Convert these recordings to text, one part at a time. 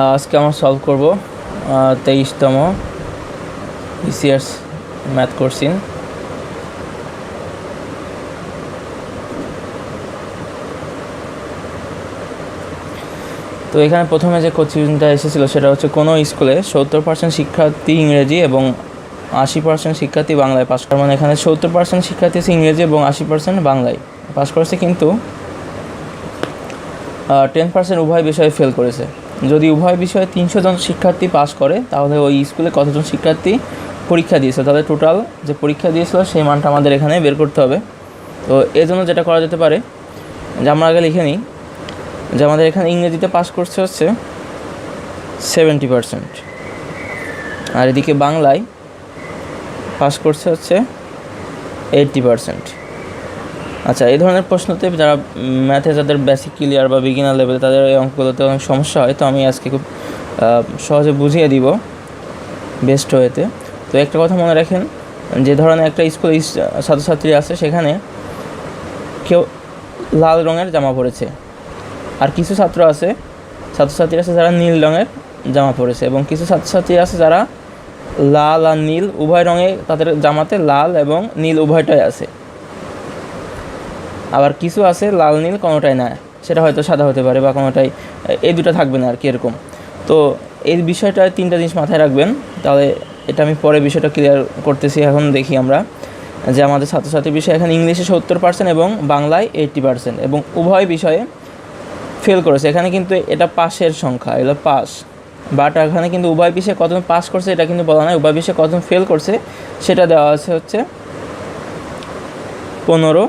আজকে আমরা সলভ করব তেইশতম বিসিএস ম্যাথ কোর্সিন তো এখানে প্রথমে যে কোচিংটা এসেছিল সেটা হচ্ছে, কোনো স্কুলে সত্তর পার্সেন্ট শিক্ষার্থী ইংরেজি এবং আশি পার্সেন্ট শিক্ষার্থী বাংলায় পাস করে মানে এখানে সত্তর পার্সেন্ট শিক্ষার্থী ইংরেজি এবং আশি পার্সেন্ট বাংলায় পাস করেছে কিন্তু টেন পার্সেন্ট উভয় বিষয়ে ফেল করেছে। যদি উভয় বিষয়ে তিনশো জন শিক্ষার্থী পাস করে, তাহলে ওই স্কুলে কতজন শিক্ষার্থী পরীক্ষা দিয়েছে তাদের টোটাল যে পরীক্ষা দিয়েছিল, সেই মানটা আমাদের এখানে বের করতে হবে। তো এর জন্য যেটা করা যেতে পারে, যে আমরা আগে লিখে নিই, যে আমাদের এখানে ইংরেজিতে পাস করছে হচ্ছে সেভেন্টি পার্সেন্ট আর এদিকে বাংলায় পাস করছে হচ্ছে এইটটি পার্সেন্ট আচ্ছা এই ধরনের প্রশ্নতে যারা ম্যাথে যাদের বেসিক ক্লিয়ার বা বিগিনার লেভেল তাদের এই অঙ্কগুলোতে অনেক সমস্যা হয়, তো আমি আজকে খুব সহজে বুঝিয়ে দিব বেস্ট ওয়েতে তো। একটা কথা মনে রাখেন, যে ধরনের একটা স্কুলে ছাত্রছাত্রী আছে সেখানে কেউ লাল রঙের জামা পরেছে, আর কিছু ছাত্র আছে, ছাত্রছাত্রী আছে যারা নীল রঙের জামা পরেছে, এবং কিছু ছাত্রছাত্রী আছে যারা লাল আর নীল উভয় রঙে তাদের জামাতে লাল এবং নীল উভয়টাই আছে। আবার কিছু আছে লাল নীল, কোনোটাই না। সেটা হয়তো সাদা হতে পারে বা কোনোটাই, এই দুটো থাকবে না আর কি এরকম। তো এই বিষয়টা তিনটা জিনিস মাথায় রাখবেন। তাহলে এটা আমি পরে বিষয়টা ক্লিয়ার করতেছি, এখন দেখি আমরা যে আমাদের ছাত্রছাত্রীর বিষয়ে এখানে ইংলিশে সত্তর পার্সেন্ট এবং বাংলায় এইট্টি পার্সেন্ট এবং উভয় বিষয়ে ফেল করেছে। এখানে কিন্তু এটা পাশের সংখ্যা, এগুলো পাস। বাট এখানে কিন্তু উভয় বিষয়ে কতজন পাস করছে এটা কিন্তু বলা নয় উভয় বিষয়ে কতজন ফেল করছে সেটা দেওয়া আছে হচ্ছে পনেরো।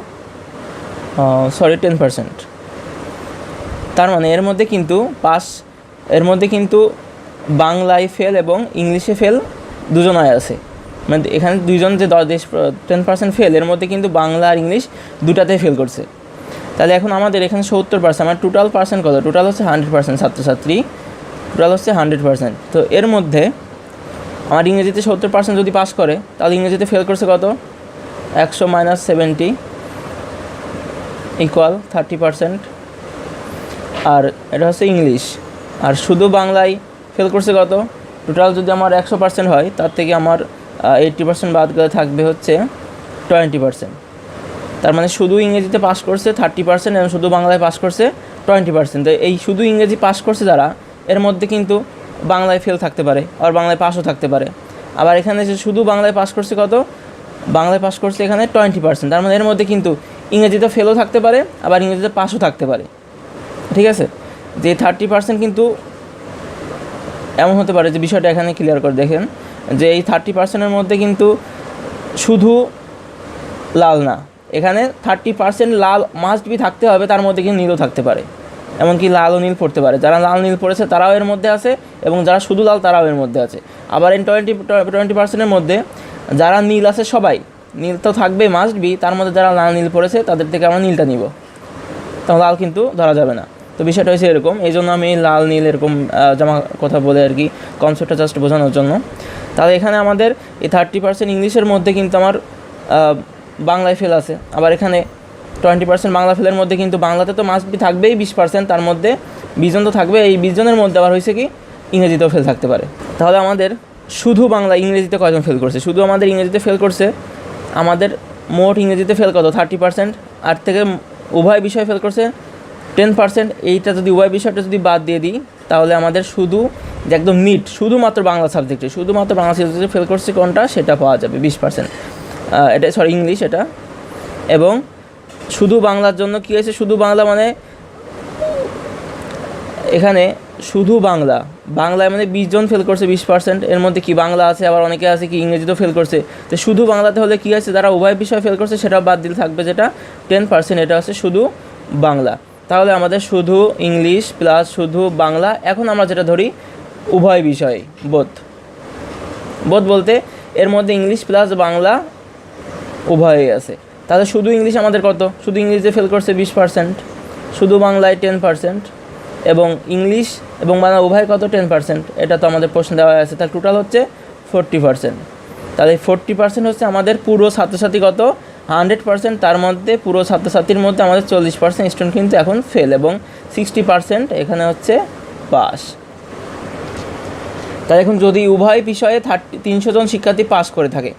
সরি টেন পার্সেন্ট তার মানে এর মধ্যে কিন্তু পাস এর মধ্যে কিন্তু বাংলায় ফেল এবং ইংলিশে ফেল দুজনায় আছে। মানে এখানে দুইজন যে দশ টেন পার্সেন্ট ফেল এর মধ্যে কিন্তু বাংলা আর ইংলিশ দুটাতেই ফেল করছে। তাহলে এখন আমাদের এখানে সত্তর পার্সেন্ট আমার টোটাল পার্সেন্ট কত? টোটাল হচ্ছে হান্ড্রেড পার্সেন্ট ছাত্রছাত্রী। টোটাল হচ্ছে হান্ড্রেড পার্সেন্ট তো এর মধ্যে আমার ইংরেজিতে সত্তর পার্সেন্ট যদি পাস করে, তাহলে ইংরেজিতে ফেল করছে কত? একশো minus seventy equal thirty percent আর এটা হচ্ছে ইংলিশ আর শুধু বাংলায় ফেল করছে কত? টোটাল যদি আমার একশো পার্সেন্ট হয়, তার থেকে আমার এইট্টি পার্সেন্ট বাদ গেলে থাকবে হচ্ছে টোয়েন্টি পার্সেন্ট তার মানে শুধু ইংরেজিতে পাস করছে থার্টি পার্সেন্ট এবং শুধু বাংলায় পাস করছে টোয়েন্টি পার্সেন্ট এই শুধু ইংরেজি পাস করছে যারা, এর মধ্যে কিন্তু বাংলায় ফেল থাকতে পারে আর বাংলায় পাসও থাকতে পারে। আবার এখানে যে শুধু বাংলায় পাস করছে কত? বাংলায় পাস করছে এখানে টোয়েন্টি পার্সেন্ট তার মানে এর মধ্যে কিন্তু ইংরেজিতে ফেলও থাকতে পারে, আবার ইংরেজিতে পাসও থাকতে পারে। ঠিক আছে? যে থার্টি পার্সেন্ট কিন্তু এমন হতে পারে যে বিষয়টা এখানে ক্লিয়ার করে দেখেন, যে এই থার্টি পার্সেন্টের মধ্যে কিন্তু শুধু লাল না, এখানে থার্টি পার্সেন্ট লাল মাস্ট বি থাকতে হবে, তার মধ্যে কিন্তু নীলও থাকতে পারে। এমনকি লাল ও নীল পড়তে পারে। যারা লাল নীল পড়েছে, তারাও এর মধ্যে আছে, এবং যারা শুধু লাল, তারাও এর মধ্যে আছে। আবার এই টোয়েন্টি টোয়েন্টি পার্সেন্টের মধ্যে যারা নীল আছে সবাই নীল তো থাকবে মাস্ট বি তার মধ্যে যারা লাল নীল পড়েছে, তাদের থেকে আমরা নীলটা নিব। তখন লাল কিন্তু ধরা যাবে না। তো বিষয়টা হয়েছে এরকম। এই জন্য আমি লাল, নীল এরকম জামা কথা বলে আর কি কনসেপ্টটা জাস্ট বোঝানোর জন্য। তাহলে এখানে আমাদের এই থার্টি পার্সেন্ট ইংলিশের মধ্যে কিন্তু আমার বাংলায় ফেল আছে। আবার এখানে টোয়েন্টি পার্সেন্ট বাংলা ফেলের মধ্যে কিন্তু বাংলাতে তো মাস্ট বি থাকবেই বিশ পার্সেন্ট তার মধ্যে বিশজন তো থাকবে। এই বিশজনের মধ্যে আবার হয়েছে কি, ইংরেজিতেও ফেল থাকতে পারে। তাহলে আমাদের শুধু বাংলা, ইংরেজিতে কয়জন ফেল করছে? শুধু আমাদের ইংরেজিতে ফেল করছে আমাদের মোট ইংরেজিতে ফেল কত? থার্টি পার্সেন্ট আর থেকে উভয় বিষয় ফেল করছে টেন পার্সেন্ট এইটা যদি উভয় বিষয়টা যদি বাদ দিয়ে দিই, তাহলে আমাদের শুধু যে একদম নিট শুধুমাত্র বাংলা সাবজেক্টে শুধুমাত্র বাংলা সাবজেক্টে ফেল করছে কোনটা? সেটা পাওয়া যাবে বিশ পার্সেন্ট এটা সরি ইংলিশ এটা। এবং শুধু বাংলার জন্য কী হয়েছে? শুধু বাংলা মানে এখানে শুধু বাংলা। বাংলায় মানে বিশ জন ফেল করছে, বিশ পার্সেন্ট এর মধ্যে কি বাংলা আছে, আবার অনেকে আছে কি ইংরেজিতেও ফেল করছে। তো শুধু বাংলাতে হলে কী আছে? যারা উভয় বিষয় ফেল করছে সেটা বাদ দিলে থাকবে যেটা টেন পার্সেন্ট এটা হচ্ছে শুধু বাংলা। তাহলে আমাদের শুধু ইংলিশ প্লাস শুধু বাংলা। এখন আমরা যেটা ধরি, উভয় বিষয় বোধ বোধ বলতে এর মধ্যে ইংলিশ প্লাস বাংলা উভয়ই আছে। তাহলে শুধু ইংলিশ আমাদের কত? শুধু ইংলিশে ফেল করছে বিশ পার্সেন্ট শুধু বাংলায় টেন পার্সেন্ট এবং ইংলিশ এবং বাংলা উভয় কত? টেন পার্সেন্ট এটা তো আমাদের প্রশ্ন দেওয়া আছে। তাহলে টোটাল হচ্ছে ফোরটি পার্সেন্ট তাহলে ফোরটি পার্সেন্ট হচ্ছে আমাদের পুরো ছাত্রছাত্রী কত? হান্ড্রেড পার্সেন্ট তার মধ্যে পুরো ছাত্রছাত্রীর মধ্যে আমাদের চল্লিশ পার্সেন্ট স্টুডেন্ট কিন্তু এখন ফেল এবং সিক্সটি পার্সেন্ট এখানে হচ্ছে পাস তাহলে এখন যদি উভয় বিষয়ে থার্টি তিনশো জন শিক্ষার্থী পাস করে থাকে,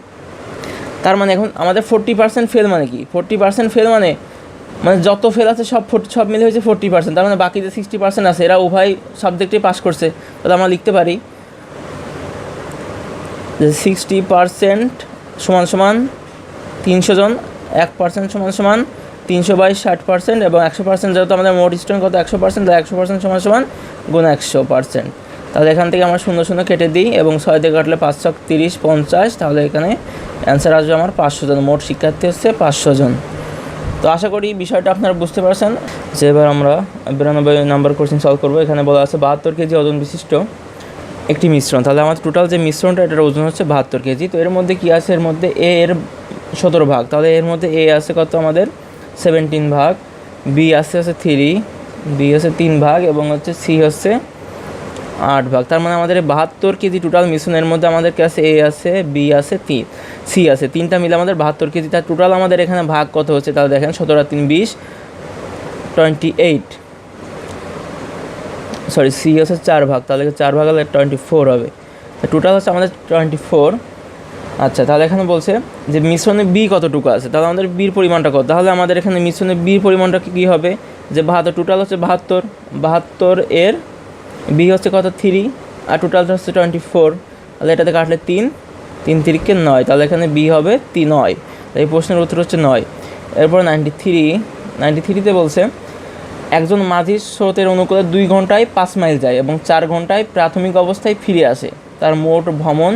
তার মানে এখন আমাদের ফোরটি পার্সেন্ট ফেল মানে কি? ফোরটি পার্সেন্ট ফেল মানে মানে যত ফেল আছে সব সব মিলে হয়েছে ফোরটি পার্সেন্ট তার মানে বাকি যে সিক্সটি পার্সেন্ট আছে, এরা উভয় সাবজেক্টে পাস করছে। তাহলে আমরা লিখতে পারি যে সিক্সটি পার্সেন্ট সমান সমান তিনশো জন, এক পার্সেন্ট সমান সমান তিনশো বাই ষাট পার্সেন্ট এবং একশো পার্সেন্ট যেহেতু আমাদের মোট স্টুডেন্ট কত? একশো পার্সেন্ট তাহলে একশো পার্সেন্ট সমান সমান গুণ একশো পার্সেন্ট তাহলে এখান থেকে আমরা শূন্য শূন্য কেটে দিই এবং ছয় থেকে কাটলে পাঁচশো তিরিশ পঞ্চাশ। তাহলে এখানে অ্যান্সার আসবে আমার পাঁচশো জন। মোট শিক্ষার্থী হচ্ছে পাঁচশো জন। তো আশা করি বিষয়টা আপনারা বুঝতে পারছেন যে এবার আমরা বিরানব্বই নাম্বার কোশ্চেন সলভ করব। এখানে বলা আছে বাহাত্তর কেজি ওজন বিশিষ্ট একটি মিশ্রণ। তাহলে আমার টোটাল যে মিশ্রণটা, এটার ওজন হচ্ছে বাহাত্তর কেজি। তো এর মধ্যে কী আছে? এর মধ্যে এ এর সতেরো ভাগ। তাহলে এর মধ্যে এ আছে কত আমাদের? সেভেন্টিন ভাগ। বি আছে হচ্ছে থ্রি বি হচ্ছে তিন ভাগ এবং হচ্ছে সি হচ্ছে আট ভাগ। তার মানে আমাদের বাহাত্তর কেজি টোটাল মিশ্রণের মধ্যে আমাদের কাছে এ আছে, বি আছে, তিন, সি আছে। তিনটা মিলে আমাদের বাহাত্তর কেজি। তার টোটাল আমাদের এখানে ভাগ কত হচ্ছে তাহলে দেখেন, সতেরো তিন, বিশ টোয়েন্টি এইট সরি সি হচ্ছে চার ভাগ, তাহলে চার ভাগ হলে টোয়েন্টি ফোর হবে টোটাল হচ্ছে আমাদের টোয়েন্টি ফোর আচ্ছা তাহলে এখানে বলছে যে মিশ্রণে বি কতটুকু আছে? তাহলে আমাদের বির পরিমাণটা কত? তাহলে আমাদের এখানে মিশ্রণে বির পরিমাণটা কী হবে? যে বাহাত্তর টোটাল হচ্ছে বাহাত্তর। বাহাত্তর এর বি হচ্ছে কত? থ্রি আর টোটালটা হচ্ছে টোয়েন্টি ফোর তাহলে এটাতে কাটলে তিন তিন তিরিকে নয়। তাহলে এখানে বি হবে তি নয় এই প্রশ্নের উত্তর হচ্ছে নয়। এরপর নাইনটি থ্রি নাইনটি থ্রিতে বলছে, একজন মাঝির স্রোতের অনুকূলে দুই ঘন্টায় পাঁচ মাইল যায় এবং চার ঘন্টায় প্রাথমিক অবস্থায় ফিরে আসে। তার মোট ভ্রমণ,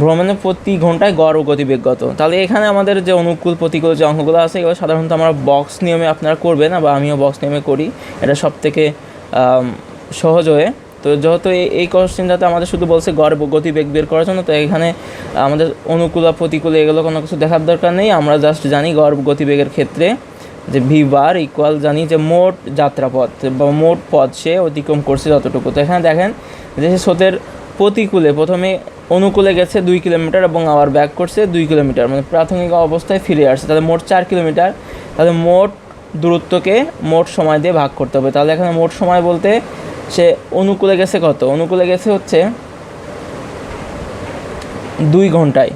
ভ্রমণে প্রতি ঘন্টায় গড় গতিবেগগত। তাহলে এখানে আমাদের যে অনুকূল প্রতিকূল যে অঙ্কগুলো আছে, এগুলো সাধারণত আমরা বক্স নিয়মে আপনারা করবেন বা আমিও বক্স নিয়মে করি। এটা সব থেকে সহজ হয়ে। তো যেহেতু এই এই কোশ্চেনটাতে আমাদের শুধু বলছে গড় গতিবেগ বের করার জন্য, তো এখানে আমাদের অনুকূল বা প্রতিকূল এগুলো কোনো কিছু দেখার দরকার নেই। আমরা জাস্ট জানি গড় গতিবেগের ক্ষেত্রে যে ভি বার ইকুয়াল জানি যে মোট যাত্রাপথ বা মোট পথ সে অতিক্রম করছে যতটুকু। তো এখানে দেখেন যে সে স্রোতের প্রতিকূলে প্রথমে অনুকূলে গেছে দুই কিলোমিটার এবং আবার ব্যাক করছে দুই কিলোমিটার। মানে প্রাথমিক অবস্থায় ফিরে আসছে। তাহলে মোট চার কিলোমিটার। তাহলে মোট দূরত্বকে মোট সময় দিয়ে ভাগ করতে হবে। তাহলে এখানে মোট সময় বলতে সে অনুকূলে গেছে কত? অনুকূলে গেছে হচ্ছে দুই ঘন্টায়।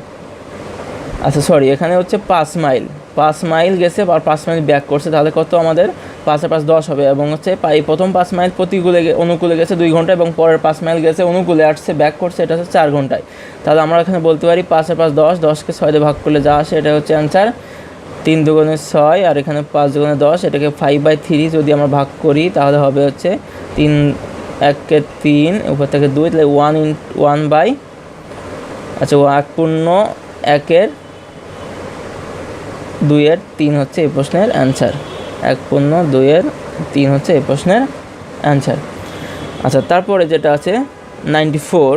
আচ্ছা সরি এখানে হচ্ছে পাঁচ মাইল। পাঁচ মাইল গেছে আর পাঁচ মাইল ব্যাক করছে, তাহলে কত আমাদের? পাঁচে পাঁচ দশ হবে এবং হচ্ছে এই প্রথম পাঁচ মাইল প্রতিকূলে অনুকূলে গেছে দুই ঘণ্টা এবং পরের পাঁচ মাইল গেছে অনুকূলে আসছে ব্যাক করছে, এটা হচ্ছে চার ঘন্টায়। তাহলে আমরা এখানে বলতে পারি পাঁচে পাঁচ দশ, দশকে ছয় ভাগ করলে যা আসে, এটা হচ্ছে অ্যান্সার তিন দুগুণে ছয়, আর এখানে পাঁচ দুগুণে দশ, এটাকে ফাইভ বাই থ্রি যদি আমরা ভাগ করি, তাহলে হবে হচ্ছে তিন, একে তিন, উপর থেকে দুই, তাহলে ওয়ান ইন ওয়ান বাই আচ্ছা এক পূর্ণ, একের দুইয়ের তিন হচ্ছে এই প্রশ্নের অ্যান্সার এক পূর্ণ, দুইয়ের তিন হচ্ছে এই প্রশ্নের অ্যান্সার আচ্ছা তারপরে যেটা আছে নাইনটি ফোর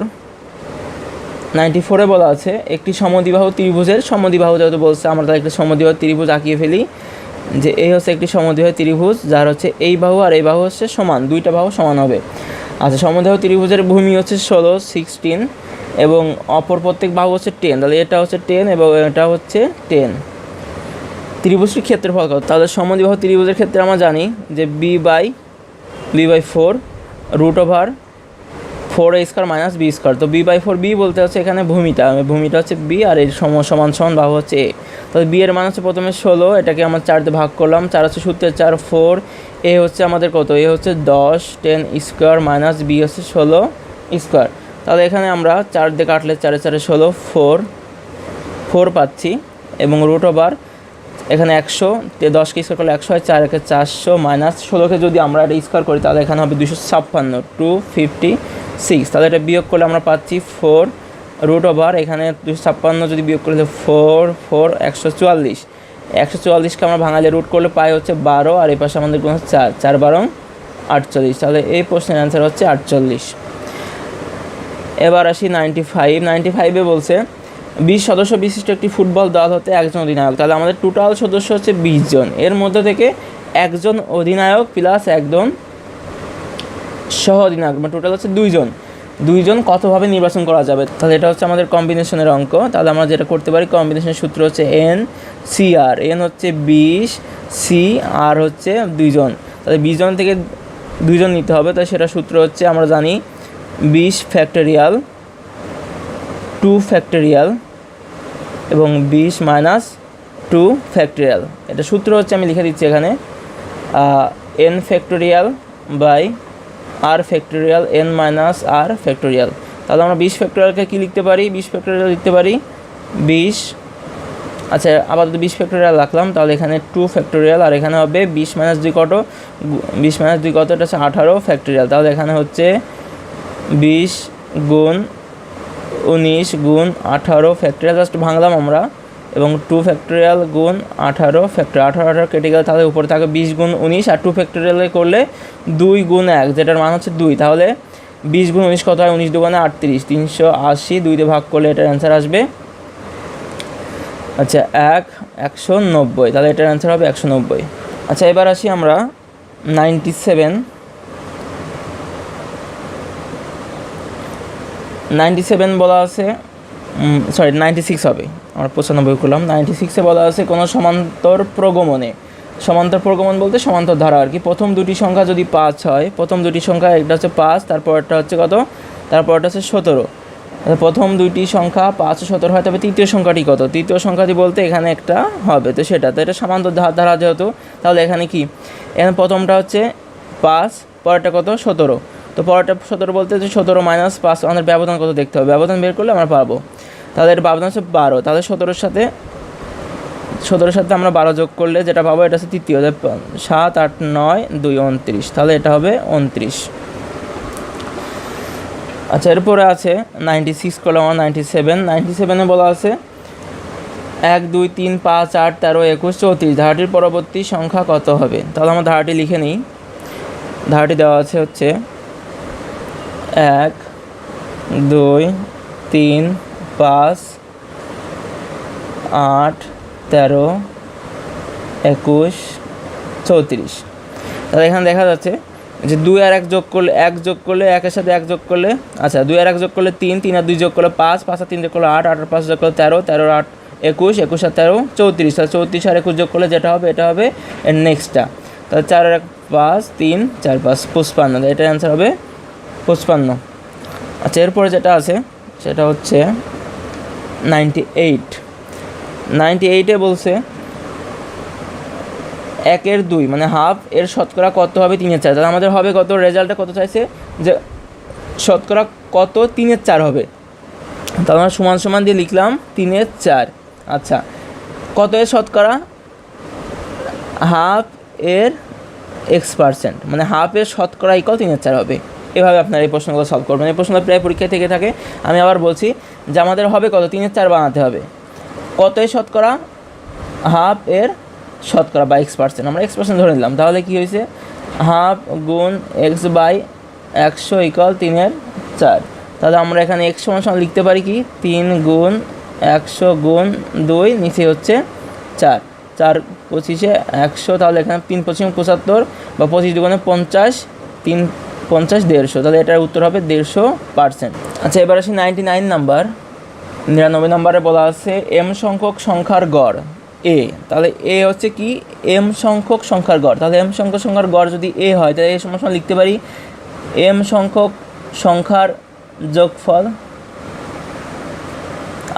নাইনটি ফোরে বলা আছে, একটি সমদ্বিবাহু ত্রিভুজের সমদ্বিবাহু যেহেতু বলছে, আমরা তার একটি সমদ্বিবাহু ত্রিভুজ আঁকিয়ে ফেলি। যে এই হচ্ছে একটি সমদ্বিবাহু ত্রিভুজ, যার হচ্ছে এই বাহু আর এই বাহু হচ্ছে সমান, দুইটা বাহু সমান হবে। আচ্ছা সমদ্বিবাহু ত্রিভুজের ভূমি হচ্ছে ষোলো সিক্সটিন এবং অপর প্রত্যেক বাহু হচ্ছে টেন তাহলে এটা হচ্ছে টেন এবং এটা হচ্ছে টেন ত্রিভুজটির ক্ষেত্রফল কত? তাহলে সমদ্বিবাহু ত্রিভুজের ক্ষেত্রে আমরা জানি যে B by B by four root over four A square minus B square তো বি বাই ফোর বি বলতে হচ্ছে এখানে ভূমিটা। ভূমিটা হচ্ছে বি আর এর সম, সমান সমান বাহু হচ্ছে এ তাহলে বি এর মান হচ্ছে প্রথমে ষোলো, এটাকে আমরা চারতে ভাগ করলাম। চার হচ্ছে সূত্রের চার ফোর এ হচ্ছে আমাদের কত? এ হচ্ছে দশ টেন স্কোয়ার মাইনাস বি হচ্ছে ষোলো স্কোয়ার তাহলে এখানে আমরা চার দিয়ে কাটলে চারে চারে ষোলো ফোর ফোর পাচ্ছি এবং রুট ওভার এখানে একশো। দশকে স্কোয়ার করলে একশো হয় চার একে চারশো মাইনাস ষোলোকে যদি আমরা এটা স্কোয়ার করি, তাহলে এখানে হবে দুশো ছাপ্পান্ন। টু ফিফটি সিক্স তাহলে এটা বিয়োগ করলে আমরা পাচ্ছি ফোর রুট ওভার এখানে দুশো ছাপ্পান্ন যদি বিয়োগ করলে ফোর ফোর একশো চুয়াল্লিশ। একশো চুয়াল্লিশকে আমরা ভাঙালে রুট করলে পাই হচ্ছে বারো, আর এই পাশে আমাদের কোনো চার চার বারো আটচল্লিশ। তাহলে এই প্রশ্নের অ্যান্সার হচ্ছে আটচল্লিশ। এবার আসি নাইনটি ফাইভ নাইনটি ফাইভে বলছে, বিশ সদস্য বিশিষ্ট একটি ফুটবল দল হতে একজন অধিনায়ক, তাহলে আমাদের টোটাল সদস্য হচ্ছে বিশ জন। এর মধ্যে থেকে একজন অধিনায়ক প্লাস একজন সহ অধিনায়ক মানে টোটাল হচ্ছে দুইজন। দুইজন কতভাবে নির্বাচন করা যাবে? তাহলে এটা হচ্ছে আমাদের কম্বিনেশনের অঙ্ক। তাহলে আমরা যেটা করতে পারি কম্বিনেশনের সূত্র হচ্ছে এন সি আর এন হচ্ছে বিশ সি আর হচ্ছে দুইজন। তাহলে বিশ জন থেকে দুইজন নিতে হবে। তাই সেটা সূত্র হচ্ছে, আমরা জানি বিশ ফ্যাক্টোরিয়াল টু ফ্যাক্টোরিয়াল এবং বিশ মাইনাস টু ফ্যাক্টোরিয়াল এটা সূত্র হচ্ছে, আমি লিখে দিচ্ছি এখানে N factorial by R factorial N minus R factorial তাহলে আমরা বিশ ফ্যাক্টোরিয়ালকে কী লিখতে পারি? বিশ ফ্যাক্টোরিয়াল লিখতে পারি। বিশ। আচ্ছা আপাতত বিশ ফ্যাক্টোরিয়াল রাখলাম, তাহলে এখানে টু ফ্যাক্টোরিয়াল আর এখানে হবে বিশ মাইনাস দুই কত? বিশ মাইনাস দুই কত? এটা হচ্ছে আঠারো ফ্যাক্টোরিয়াল তাহলে এখানে হচ্ছে বিশ গুণ উনিশ গুণ আঠারো ফ্যাক্টোরিয়াল জাস্ট ভাঙলাম আমরা। এবং টু ফ্যাক্টোরিয়াল গুণ আঠারো ফ্যাক্টোরিয়াল আঠারো আঠারো কেটে গেলে তাহলে উপরে থাকে বিশ গুণ উনিশ, আর টু ফ্যাক্টোরিয়ালে করলে দুই গুণ এক, যেটার মান হচ্ছে দুই। তাহলে বিশ গুণ উনিশ কত হয়? উনিশ দুগুণে আটত্রিশ, তিনশো আশি দুইতে ভাগ করলে এটার অ্যান্সার আসবে আচ্ছা এক, একশো নব্বই। তাহলে এটার অ্যান্সার হবে একশো নব্বই। আচ্ছা এবার আসি আমরা নাইনটি সেভেন নাইনটি সেভেন বলা আছে। সরি নাইনটি সিক্স হবে। আমার পঁচানব্বই করলাম। নাইনটি সিক্সে বলা আছে কোনো সমান্তর প্রগমনে। সমান্তর প্রগমন বলতে সমান্তর ধারা আর কি। প্রথম দুটি সংখ্যা যদি পাঁচ হয়, প্রথম দুটি সংখ্যা একটা হচ্ছে পাঁচ, তারপরটা হচ্ছে কত? তারপরটা হচ্ছে সতেরো। প্রথম দুইটি সংখ্যা পাঁচ সতেরো হয়, তবে তৃতীয় সংখ্যাটি কত? তৃতীয় সংখ্যাটি বলতে এখানে একটা হবে। তো সেটা, তো এটা সমান্তর ধা- ধারা যেহেতু, তাহলে এখানে কি? এখানে প্রথমটা হচ্ছে পাঁচ, পরেরটা কত? সতেরো। তো পরেরটা সতেরো বলতে যে সতেরো মাইনাস পাঁচ আমাদের ব্যবধান কত দেখতে হবে? ব্যবধান বের করলে আমরা পাবো তাদের ব্যবধান হচ্ছে বারো। তাহলে সতেরোর সাথে সতেরোর সাথে আমরা বারো যোগ করলে যেটা পাবো এটা হচ্ছে তৃতীয়। সাত, আট, নয়, দুই, উনত্রিশ। তাহলে এটা হবে উনত্রিশ। আচ্ছা এরপরে আছে নাইনটি সিক্স কলম নাইনটি সেভেন নাইনটি সেভেনে বলা আছে, এক, দুই, তিন, পাঁচ, আট, তেরো, একুশ, চৌত্রিশ। ধারাটির পরবর্তী সংখ্যা কত হবে? তাহলে আমরা ধারাটি লিখে নিই। ধারাটি দেওয়া আছে হচ্ছে এক, দুই, তিন, পাঁচ, আট, তেরো, একুশ, চৌত্রিশ। তাহলে এখানে দেখা যাচ্ছে যে দুই আর এক যোগ করলে এক যোগ করলে একের সাথে এক যোগ করলে আচ্ছা দুই আর এক যোগ করলে তিন তিন আর দুই যোগ করলে পাঁচ পাঁচ আর তিন যোগ করলে আট আট আর পাঁচ যোগ করলে তেরো তেরো আট একুশ একুশ আর তেরো, চৌত্রিশ। তাহলে চৌত্রিশ আর একুশ যোগ করলে যেটা হবে, এটা হবে নেক্সটটা। তাহলে চার আর এক পাঁচ, তিন, চার পাঁচ, পুষ্পান্ন। এটার অ্যান্সার হবে পঁচপান্ন। আচ্ছা এরপরে যেটা আছে, সেটা হচ্ছে নাইনটি এইট নাইনটি এইটে বলছে একের দুই মানে হাফ এর শতকরা কত হবে তিনের চার। তাহলে আমাদের হবে কত? রেজাল্টে কত চাইছে? যে শতকরা কত তিনের চার হবে? তাহলে আমরা সমান সমান দিয়ে লিখলাম তিনের চার। আচ্ছা কত এর শতকরা? হাফ এর এক্স পার্সেন্ট মানে হাফ এর শতকরা ইকল তিনের চার হবে। এভাবে আপনারা এই প্রশ্নগুলো সলভ করবেন। এই প্রশ্নগুলো প্রায় পরীক্ষা থেকে থাকে। আমি আবার বলছি যে আমাদের হবে কত? তিনের চার বানাতে হবে। কত এর শতকরা? হাফ এর শতকরা বা এক্স পার্সেন্ট আমরা এক্স পার্সেন্ট ধরে নিলাম। তাহলে কী হয়েছে? হাফ গুণ এক্স বাই একশো ইকাল তিনের চার। তাহলে আমরা এখানে এক্স সমান সমান লিখতে পারি কি? তিন গুণ একশো গুণ দুই নিচে হচ্ছে চার। চার পঁচিশে একশো, তাহলে এখানে তিন পঁচিশ পঁচাত্তর বা পঁচিশ দুগুণে পঞ্চাশ, তিন পঞ্চাশ, দেড়শো। তাহলে এটার উত্তর হবে দেড়শো পার্সেন্ট। আচ্ছা এবার আসি নাইনটি নাইন নাম্বার। নিরানব্বই নম্বরে বলা আছে এম সংখ্যক সংখ্যার গড়, এ। তাহলে এ হচ্ছে কি? এম সংখ্যক সংখ্যার গড়। তাহলে এম সংখ্যক সংখ্যার গড় যদি এ হয়, তাহলে এ সমান লিখতে পারি এম সংখ্যক সংখ্যার যোগফল।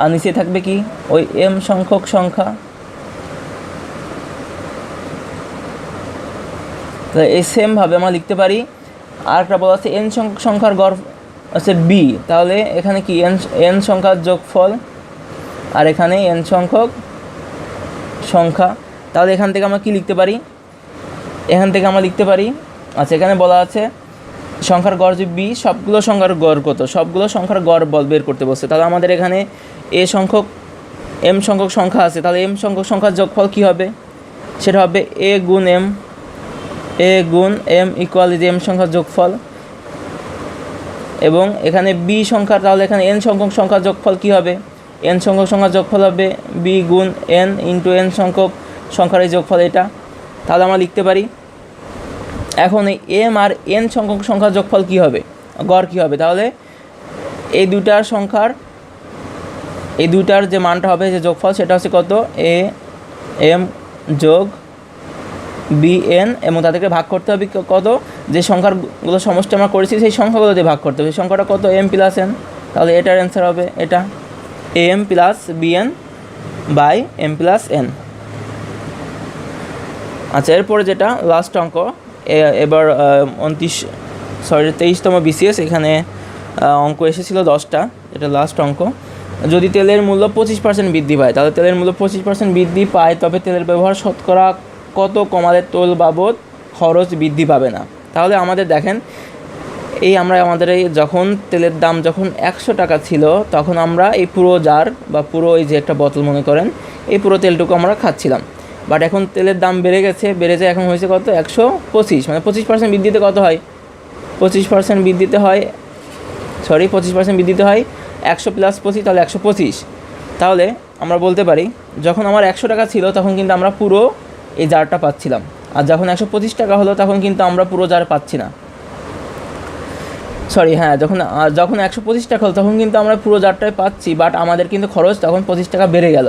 আর নিচে থাকবে কি? ওই এম সংখ্যক সংখ্যা। তাহলে এই সেমভাবে আমরা লিখতে পারি আর একটা বলা আছে এন সংখ্যার গড় আছে বি তাহলে এখানে কি এন এন সংখ্যার যোগফল? আর এখানে এন সংখ্যক সংখ্যা। তাহলে এখান থেকে আমরা কি লিখতে পারি? এখান থেকে আমরা লিখতে পারি আচ্ছা এখানে বলা আছে, সংখ্যার গড় যে বি সবগুলো সংখ্যার গড় কত? সবগুলো সংখ্যার গড় বল বের করতে বসছে তাহলে আমাদের এখানে এ সংখ্যক এম সংখ্যক সংখ্যা আছে। তাহলে এম সংখ্যক সংখ্যার যোগফল কী হবে? সেটা হবে এ গুণ এম এ গুণ এম ইকুয়াল যে এম সংখ্যার যোগফল। এবং এখানে বি সংখ্যা তাহলে এখানে এন সংখ্যক সংখ্যার যোগফল কী হবে? এন সংখ্যক সংখ্যার যোগফল হবে বি গুণ এন ইন্টু এন সংখ্যক সংখ্যার এই যোগফল এটা। তাহলে আমরা লিখতে পারি, এখন এই এম আর এন সংখ্যক সংখ্যার যোগফল কী হবে? গড় কী হবে? তাহলে এই দুটার সংখ্যার, এই দুটার যে মানটা হবে, যে যোগফল, সেটা হচ্ছে কত? এ এম যোগ বি এন এবং তাদেরকে ভাগ করতে হবে কত? যে সংখ্যাগুলো সমষ্টি আমরা করেছি, সেই সংখ্যাগুলো দিয়ে ভাগ করতে হবে। সংখ্যাটা কত? এম প্লাস এন তাহলে এটার অ্যান্সার হবে এটা। M plus BN by M plus N আচ্ছা এরপরে যেটা লাস্ট অঙ্ক এবার উনত্রিশ সরি তেইশতম বিসিএস এখানে অঙ্ক এসেছিল দশটা। এটা লাস্ট অঙ্ক। যদি তেলের মূল্য পঁচিশ পার্সেন্ট বৃদ্ধি পায়, তাহলে তেলের মূল্য পঁচিশ পার্সেন্ট বৃদ্ধি পায়, তবে তেলের ব্যবহার শতকরা কত কমালে তোল বাবদ খরচ বৃদ্ধি পাবে না? তাহলে আমাদের দেখেন, এই আমরা আমাদের এই যখন তেলের দাম যখন একশো টাকা ছিল, তখন আমরা এই পুরো জার বা পুরো এই যে একটা বোতল মনে করেন, এই পুরো তেলটুকু আমরা খাচ্ছিলাম। বাট এখন তেলের দাম বেড়ে গেছে, বেড়ে যায় এখন হয়েছে কত? একশো পঁচিশ। মানে পঁচিশ পার্সেন্ট বৃদ্ধিতে কত হয়? পঁচিশ পার্সেন্ট বৃদ্ধিতে হয় সরি পঁচিশ পার্সেন্ট বৃদ্ধিতে হয় একশো প্লাস পঁচিশ, তাহলে একশো পঁচিশ। তাহলে আমরা বলতে পারি, যখন আমার একশো টাকা ছিল, তখন কিন্তু আমরা পুরো এই জারটা পাচ্ছিলাম। আর যখন একশো পঁচিশ টাকা হলো, তখন কিন্তু আমরা পুরো জার পাচ্ছি না। সরি হ্যাঁ যখন যখন একশো পঁচিশ টাকা হলো, তখন কিন্তু আমরা পুরো জারটাই পাচ্ছি বাট আমাদের কিন্তু খরচ তখন পঁচিশ টাকা বেড়ে গেল।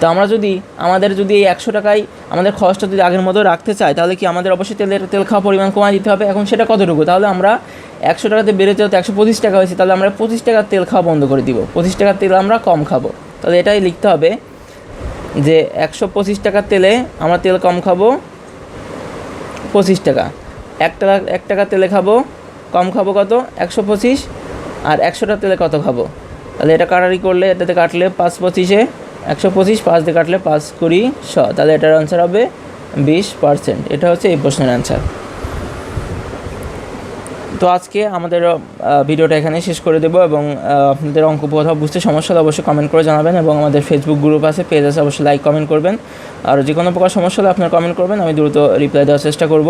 তো আমরা যদি, আমাদের যদি এই একশো টাকায় আমাদের খরচটা যদি আগের মতো রাখতে চাই, তাহলে কি আমাদের অবশ্যই তেলের, তেল খাওয়া পরিমাণ কমায় দিতে হবে? এখন সেটা কতটুকু? তাহলে আমরা একশো টাকাতে বেড়ে যেহেতু একশো পঁচিশ টাকা হয়েছে, তাহলে আমরা পঁচিশ টাকার তেল খাওয়া বন্ধ করে দিব। পঁচিশ টাকার তেল আমরা কম খাব। তাহলে এটাই লিখতে হবে যে একশো পঁচিশ টাকার তেলে আমরা তেল কম খাব পঁচিশ টাকা। এক টাকা এক টাকা তেলে খাব, কম খাব কত? একশো পঁচিশ। আর একশোটা তেলে কত খাব? তাহলে এটা কাটারি করলে এটাতে কাটলে পাঁচ পঁচিশে, একশো পঁচিশ, পাঁচ দিয়ে কাটলে পাঁচ কুড়ি শ। তাহলে এটার আনসার হবে বিশ পার্সেন্ট এটা হচ্ছে এই প্রশ্নের অ্যান্সার তো আজকে আমাদের ভিডিওটা এখানে শেষ করে দেবো এবং আপনাদের অঙ্ক কোথাও বুঝতে সমস্যা হলে অবশ্যই কমেন্ট করে জানাবেন এবং আমাদের ফেসবুক গ্রুপ আছে পেজ আছে, অবশ্যই লাইক কমেন্ট করবেন। আর যে কোনো প্রকার সমস্যা হলে আপনার কমেন্ট করবেন, আমি দ্রুত রিপ্লাই দেওয়ার চেষ্টা করব।